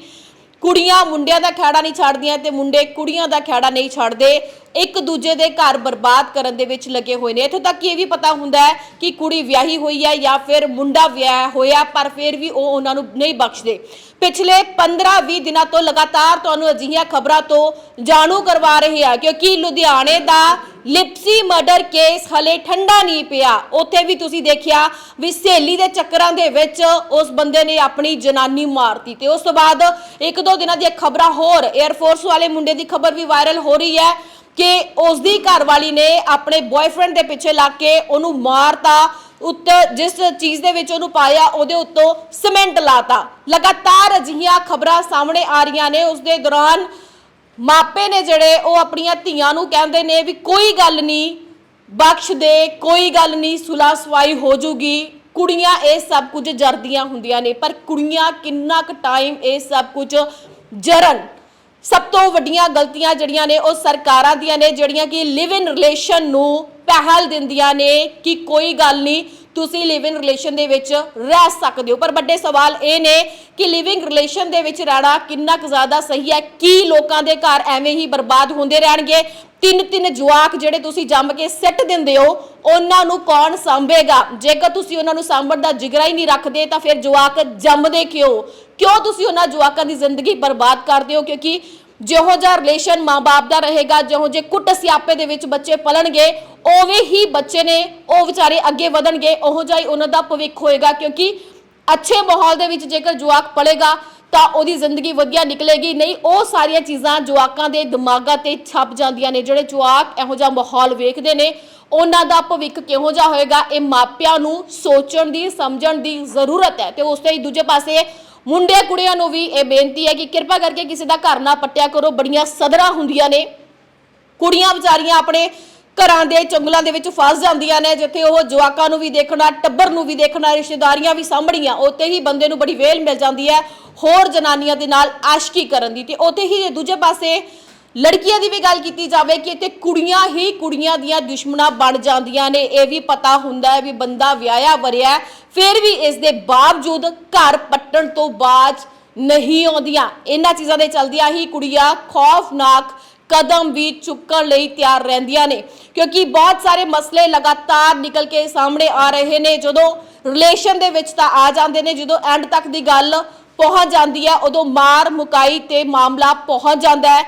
ਕੁੜੀਆਂ ਮੁੰਡਿਆਂ ਦਾ ਖਹਿੜਾ ਨਹੀਂ ਛੱਡਦੀਆਂ ਤੇ ਮੁੰਡੇ ਕੁੜੀਆਂ ਦਾ ਖਹਿੜਾ ਨਹੀਂ ਛੱਡਦੇ। ਇੱਕ ਦੂਜੇ ਦੇ ਘਰ ਬਰਬਾਦ ਕਰਨ ਦੇ ਵਿੱਚ ਲੱਗੇ ਹੋਏ ਨੇ। ਇੱਥੋਂ ਤੱਕ ਕਿ ਇਹ ਵੀ ਪਤਾ ਹੁੰਦਾ ਹੈ ਕਿ ਕੁੜੀ ਵਿਆਹੀ ਹੋਈ ਹੈ ਜਾਂ ਫਿਰ ਮੁੰਡਾ ਵਿਆਹ ਹੋਇਆ, ਪਰ ਫਿਰ ਵੀ ਉਹ ਉਹਨਾਂ ਨੂੰ ਨਹੀਂ ਬਖਸ਼ਦੇ। ਪਿਛਲੇ 15-20 ਦਿਨਾਂ ਤੋਂ ਲਗਾਤਾਰ ਤੁਹਾਨੂੰ ਅਜਿਹੀਆਂ ਖਬਰਾਂ ਤੋਂ ਜਾਣੂ ਕਰਵਾ ਰਹੇ ਹਾਂ ਕਿਉਂਕਿ ਲੁਧਿਆਣੇ ਦਾ ਲਿਪਸੀ ਮਰਡਰ ਕੇਸ ਹਲੇ ਠੰਡਾ ਨਹੀਂ ਪਿਆ। ਉੱਥੇ ਵੀ ਤੁਸੀਂ ਦੇਖਿਆ ਵੀ ਸਹੇਲੀ ਦੇ ਚੱਕਰਾਂ ਦੇ ਵਿੱਚ ਉਸ ਬੰਦੇ ਨੇ ਆਪਣੀ ਜਨਾਨੀ ਮਾਰਤੀ। ਤੇ ਉਸ ਤੋਂ ਬਾਅਦ ਇੱਕ ਦੋ ਦਿਨਾਂ ਦੀਆਂ ਖਬਰਾਂ ਹੋਰ 에ਅਰਫੋਰਸ ਵਾਲੇ ਮੁੰਡੇ ਦੀ ਖਬਰ ਵੀ ਵਾਇਰਲ ਹੋ ਰਹੀ ਹੈ। ਕਿ ਉਸ ਦੀ ਘਰਵਾਲੀ ਨੇ ਆਪਣੇ ਬॉयਫ੍ਰੈਂਡ ਦੇ ਪਿੱਛੇ ਲੱਗ ਕੇ ਉਹਨੂੰ ਮਾਰਤਾ, ਉੱਤੇ ਜਿਸ ਚੀਜ਼ ਦੇ ਵਿੱਚ ਉਹਨੂੰ ਪਾਇਆ, ਉਹਦੇ ਉੱਤੋਂ ਸੀਮੈਂਟ ਲਾਤਾ। ਲਗਾਤਾਰ ਅਜਿਹੀਆਂ ਖਬਰਾਂ ਸਾਹਮਣੇ ਆ ਰਹੀਆਂ ਨੇ। ਉਸ ਦੇ ਦੌਰਾਨ ਮਾਪੇ ਨੇ ਜਿਹੜੇ, ਉਹ ਆਪਣੀਆਂ ਧੀਆਂ ਨੂੰ ਕਹਿੰਦੇ ਨੇ ਵੀ ਕੋਈ ਗੱਲ ਨਹੀਂ, ਬਖਸ਼ ਦੇ, ਕੋਈ ਗੱਲ ਨਹੀਂ, ਸੁਲਾ ਸਵਾਈ ਹੋ ਜੂਗੀ। ਕੁੜੀਆਂ ਇਹ ਸਭ ਕੁਝ ਜਰਦੀਆਂ ਹੁੰਦੀਆਂ ਨੇ, ਪਰ ਕੁੜੀਆਂ ਕਿੰਨਾ ਕੁ ਟਾਈਮ ਇਹ ਸਭ ਕੁਝ ਜਰਨ। ਸਭ ਤੋਂ ਵੱਡੀਆਂ ਗਲਤੀਆਂ ਜਿਹੜੀਆਂ ਨੇ ਉਹ ਸਰਕਾਰਾਂ ਦੀਆਂ ਨੇ, ਜਿਹੜੀਆਂ ਕਿ ਲਿਵ ਇਨ ਰਿਲੇਸ਼ਨ ਨੂੰ ਪਹਿਲ ਦਿੰਦੀਆਂ ਨੇ ਕਿ ਕੋਈ ਗੱਲ ਨਹੀਂ, ਤੁਸੀਂ ਲਿਵ ਇਨ ਰਿਲੇਸ਼ਨ ਦੇ ਵਿੱਚ ਰਹਿ ਸਕਦੇ ਹੋ। ਪਰ ਵੱਡੇ ਸਵਾਲ ਇਹ ਨੇ ਕਿ ਲਿਵਿੰਗ ਰਿਲੇਸ਼ਨ ਦੇ ਵਿੱਚ ਰਹਿਣਾ ਕਿੰਨਾ ਕੁ ਜ਼ਿਆਦਾ ਸਹੀ ਹੈ? ਕੀ ਲੋਕਾਂ ਦੇ ਘਰ ਐਵੇਂ ਹੀ ਬਰਬਾਦ ਹੁੰਦੇ ਰਹਿਣਗੇ? ਤਿੰਨ ਤਿੰਨ ਜਵਾਕ ਜਿਹੜੇ ਤੁਸੀਂ ਜੰਮ ਕੇ ਸਿੱਟ ਦਿੰਦੇ ਹੋ, ਉਹਨਾਂ ਨੂੰ ਕੌਣ ਸੰਭੇਗਾ? ਜੇਕਰ ਤੁਸੀਂ ਉਹਨਾਂ ਨੂੰ ਸਾਂਭਣ ਦਾ ਜਿਗਰਾ ਹੀ ਨਹੀਂ ਰੱਖਦੇ, ਤਾਂ ਫਿਰ ਜਵਾਕ ਜੰਮਦੇ ਕਿਉਂ? ਕਿਉਂ ਤੁਸੀਂ ਉਹਨਾਂ ਜਵਾਕਾਂ ਦੀ ਜ਼ਿੰਦਗੀ ਬਰਬਾਦ ਕਰਦੇ ਹੋ? ਕਿਉਂਕਿ ਜਿਹੋ ਜਿਹਾ ਰਿਲੇਸ਼ਨ ਮਾਂ-ਬਾਪ ਦਾ ਰਹੇਗਾ, ਜਿਹੋ ਜੇ ਕੁੱਟ ਸਿਆਪੇ ਦੇ ਵਿੱਚ ਬੱਚੇ ਪਲਣਗੇ, ਉਵੇਂ ਹੀ ਬੱਚੇ ਨੇ, ਉਹ ਵਿਚਾਰੇ ਅੱਗੇ ਵਧਣਗੇ, ਉਹੋ ਜਿਹਾ ਹੀ ਉਹਨਾਂ ਦਾ ਭਵਿੱਖ ਹੋਏਗਾ। ਕਿਉਂਕਿ ਅੱਛੇ ਮਾਹੌਲ ਦੇ ਵਿੱਚ ਜੇਕਰ ਜਵਾਕ ਪਲੇਗਾ, ਤਾਂ ਉਹਦੀ ਜ਼ਿੰਦਗੀ ਵਧੀਆ ਨਿਕਲੇਗੀ। ਨਹੀਂ, ਉਹ ਸਾਰੀਆਂ ਚੀਜ਼ਾਂ ਜਵਾਕਾਂ ਦੇ ਦਿਮਾਗਾਂ ਤੇ ਛਪ ਜਾਂਦੀਆਂ ਨੇ, ਜਿਹੜੇ ਜਵਾਕ ਇਹੋ ਜਿਹਾ ਮਾਹੌਲ ਵੇਖਦੇ ਨੇ, ਉਹਨਾਂ ਦਾ ਭਵਿੱਖ ਕਿਹੋ ਜਿਹਾ ਹੋਏਗਾ? ਇਹ ਮਾਪਿਆਂ ਨੂੰ ਸੋਚਣ ਦੀ, ਸਮਝਣ ਦੀ ਜ਼ਰੂਰਤ ਹੈ। ਤੇ ਉਸ ਤੇ ਹੀ ਦੂਜੇ ਪਾਸੇ ਮੁੰਡਿਆਂ ਕੁੜੀਆਂ ਨੂੰ ਵੀ ਇਹ ਬੇਨਤੀ ਹੈ ਕਿ ਕਿਰਪਾ ਕਰਕੇ ਕਿਸੇ ਦਾ ਘਰ ਨਾ ਪੱਟਿਆ ਕਰੋ। ਬੜੀਆਂ ਸਦਰਾਂ ਹੁੰਦੀਆਂ ਨੇ। ਕੁੜੀਆਂ ਵਿਚਾਰੀਆਂ ਆਪਣੇ ਘਰਾਂ ਦੇ ਚੁੰਗਲਾਂ ਦੇ ਵਿੱਚ ਫਸ ਜਾਂਦੀਆਂ ਨੇ, ਜਿੱਥੇ ਉਹ ਜਵਾਕਾਂ ਨੂੰ ਵੀ ਦੇਖਣਾ, ਟੱਬਰ ਨੂੰ ਵੀ ਦੇਖਣਾ, ਰਿਸ਼ਤੇਦਾਰੀਆਂ ਵੀ ਸਾਂਭਣੀਆਂ, ਉੱਥੇ ਹੀ ਬੰਦੇ ਨੂੰ ਬੜੀ ਵੇਲ ਮਿਲ ਜਾਂਦੀ ਹੈ। ਹੋਰ ਜਨਾਨੀਆਂ ਦੇ ਨਾਲ ਆਸ਼ਕੀ ਕਰਨ ਦੀ ਤੇ ਉੱਥੇ ਹੀ ਦੂਜੇ ਪਾਸੇ ਲੜਕੀਆਂ ਦੀ ਵੀ ਗੱਲ ਕੀਤੀ ਜਾਵੇ ਕਿ ਇੱਥੇ ਕੁੜੀਆਂ ਹੀ ਕੁੜੀਆਂ ਦੀਆਂ ਦੁਸ਼ਮਣਾਂ ਬਣ ਜਾਂਦੀਆਂ ਨੇ। ਇਹ ਵੀ ਪਤਾ ਹੁੰਦਾ ਹੈ ਵੀ ਬੰਦਾ ਵਿਆਹਿਆ ਵਰਿਆ ਫਿਰ ਵੀ ਇਸ ਦੇ ਬਾਵਜੂਦ ਘਰ ਪੱਟਣ ਤੋਂ ਬਾਅਦ ਨਹੀਂ ਆਉਂਦੀਆਂ। ਇਹਨਾਂ ਚੀਜ਼ਾਂ ਦੇ ਚਲਦਿਆਂ ਹੀ ਕੁੜੀਆਂ ਖੌਫਨਾਕ ਕਦਮ ਵੀ ਚੁੱਕਣ ਲਈ ਤਿਆਰ ਰਹਿੰਦੀਆਂ ਨੇ। ਕਿਉਂਕਿ ਬਹੁਤ ਸਾਰੇ ਮਸਲੇ ਲਗਾਤਾਰ ਨਿਕਲ ਕੇ ਸਾਹਮਣੇ ਆ ਰਹੇ ਨੇ। ਜਦੋਂ ਰਿਲੇਸ਼ਨ ਦੇ ਵਿੱਚ ਤਾਂ ਆ ਜਾਂਦੇ ਨੇ, ਜਦੋਂ ਐਂਡ ਤੱਕ ਦੀ ਗੱਲ ਪਹੁੰਚ ਜਾਂਦੀ ਹੈ, ਉਦੋਂ ਮਾਰ ਮੁਕਾਈ ਤੇ ਮਾਮਲਾ ਪਹੁੰਚ ਜਾਂਦਾ ਹੈ।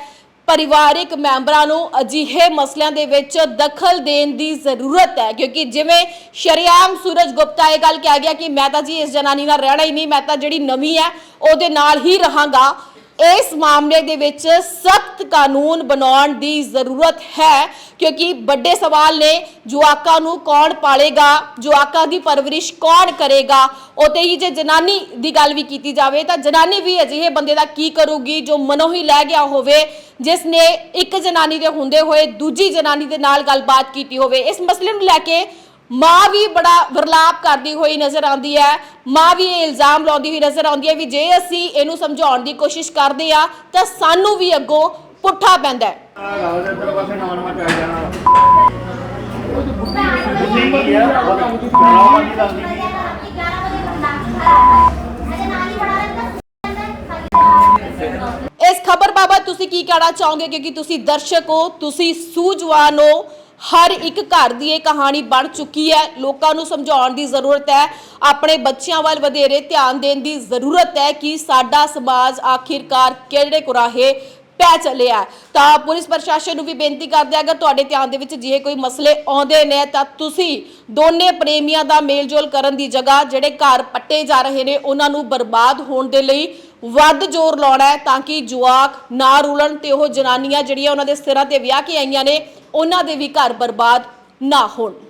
ਪਰਿਵਾਰਿਕ ਮੈਂਬਰਾਂ ਨੂੰ ਅਜਿਹੇ ਮਸਲਿਆਂ ਦੇ ਵਿੱਚ ਦਖਲ ਦੇਣ ਦੀ ਜ਼ਰੂਰਤ ਹੈ, ਕਿਉਂਕਿ ਜਿਵੇਂ ਸ਼ਰਿਆਮ ਸੂਰਜ ਗੁਪਤਾ ਇਹ ਗੱਲ ਕਹਿ ਗਿਆ ਕਿ ਮੈਂ ਤਾਂ ਜੀ ਇਸ ਜਨਾਨੀ ਨਾਲ ਰਹਿਣਾ ਹੀ ਨਹੀਂ, ਮੈਂ ਤਾਂ ਜਿਹੜੀ ਨਵੀਂ ਹੈ, ਉਹਦੇ ਨਾਲ ਹੀ ਰਹਾਂਗਾ। ਇਸ ਮਾਮਲੇ ਦੇ ਵਿੱਚ ਸਖਤ ਕਾਨੂੰਨ ਬਣਾਉਣ ਦੀ ਜ਼ਰੂਰਤ ਹੈ, ਕਿਉਂਕਿ ਵੱਡੇ ਸਵਾਲ ਨੇ, ਜੁਆਕਾਂ ਨੂੰ ਕੌਣ ਪਾਲੇਗਾ, ਜੁਆਕਾਂ ਦੀ ਪਰਵਰਿਸ਼ ਕੌਣ ਕਰੇਗਾ ਉਤੇ ਹੀ ਜੇ ਜਨਾਨੀ ਦੀ ਗੱਲ ਵੀ ਕੀਤੀ ਜਾਵੇ, ਤਾਂ ਜਨਾਨੀ ਵੀ ਅਜਿਹੇ ਬੰਦੇ ਦਾ ਕੀ ਕਰੂਗੀ, ਜੋ ਮਨੋਂ ਹੀ ਲੈ ਗਿਆ ਹੋਵੇ, ਜਿਸ ਨੇ ਇੱਕ ਜਨਾਨੀ ਦੇ ਹੁੰਦੇ ਹੋਏ ਦੂਜੀ ਜਨਾਨੀ ਦੇ ਨਾਲ ਗੱਲਬਾਤ ਕੀਤੀ ਹੋਵੇ। ਇਸ ਮਸਲੇ ਨੂੰ ਲੈ ਕੇ ਮਾਂ ਵੀ ਬੜਾ ਵਰਲਾਪ ਕਰਦੀ ਹੋਈ ਨਜ਼ਰ ਆਉਂਦੀ ਹੈ। ਮਾਂ ਵੀ ਇਹ ਇਲਜ਼ਾਮ ਲਾਉਂਦੀ ਹੋਈ ਨਜ਼ਰ ਆਉਂਦੀ ਹੈ ਵੀ ਜੇ ਅਸੀਂ ਇਹਨੂੰ ਸਮਝਾਉਣ ਦੀ ਕੋਸ਼ਿਸ਼ ਕਰਦੇ ਆ ਤਾਂ ਸਾਨੂੰ ਵੀ ਅੱਗੋਂ ਪੁੱਠਾ ਪੈਂਦਾ ਹੈ। ਇਸ ਖਬਰ ਬਾਬਤ ਤੁਸੀਂ ਕੀ ਕਹਿਣਾ ਚਾਹੋਗੇ? ਕਿਉਂਕਿ ਤੁਸੀਂ ਦਰਸ਼ਕ ਹੋ, ਤੁਸੀਂ ਸੂਝਵਾਨ ਹੋ। ਹਰ ਇੱਕ ਘਰ ਦੀ ਇਹ ਕਹਾਣੀ ਬਣ ਚੁੱਕੀ ਹੈ ਲੋਕਾਂ ਨੂੰ ਸਮਝਾਉਣ ਦੀ ਜ਼ਰੂਰਤ ਹੈ ਆਪਣੇ ਬੱਚਿਆਂ ਵੱਲ ਵਧੇਰੇ ਧਿਆਨ ਦੇਣ ਦੀ ਜ਼ਰੂਰਤ ਹੈ ਕਿ ਸਾਡਾ ਸਮਾਜ ਆਖਿਰਕਾਰ ਕਿਹੜੇ ਕੁਰਾਹੇ ਪੈ ਚੱਲਿਆ ਹੈ। ਤਾਂ ਪੁਲਿਸ ਪ੍ਰਸ਼ਾਸਨ ਨੂੰ ਵੀ ਬੇਨਤੀ ਕਰਦੇ ਹਾਂ, ਅਗਰ ਤੁਹਾਡੇ ਧਿਆਨ ਦੇ ਵਿੱਚ ਜੇ ਕੋਈ ਮਸਲੇ ਆਉਂਦੇ ਨੇ, ਤਾਂ ਤੁਸੀਂ ਦੋਨੇ ਪ੍ਰੇਮੀਆਂ ਦਾ ਮੇਲਜੋਲ ਕਰਨ ਦੀ ਜਗ੍ਹਾ, ਜਿਹੜੇ ਘਰ ਪੱਟੇ ਜਾ ਰਹੇ ਨੇ, ਉਹਨਾਂ ਨੂੰ ਬਰਬਾਦ ਹੋਣ ਦੇ ਲਈ ਵੱਧ ਜ਼ੋਰ ਲਾਉਣਾ ਹੈ ਤਾਂ ਕਿ ਜਵਾਕ ਨਾ ਰੁਲਣ ਤੇ ਉਹ ਜਨਾਨੀਆਂ ਜਿਹੜੀਆਂ ਉਹਨਾਂ ਦੇ ਸਿਰਾਂ ਤੇ ਵਿਆਹ ਕੇ ਆਈਆਂ ਨੇ, ਉਹਨਾਂ ਦੇ ਵੀ ਘਰ ਬਰਬਾਦ ਨਾ ਹੋਣ।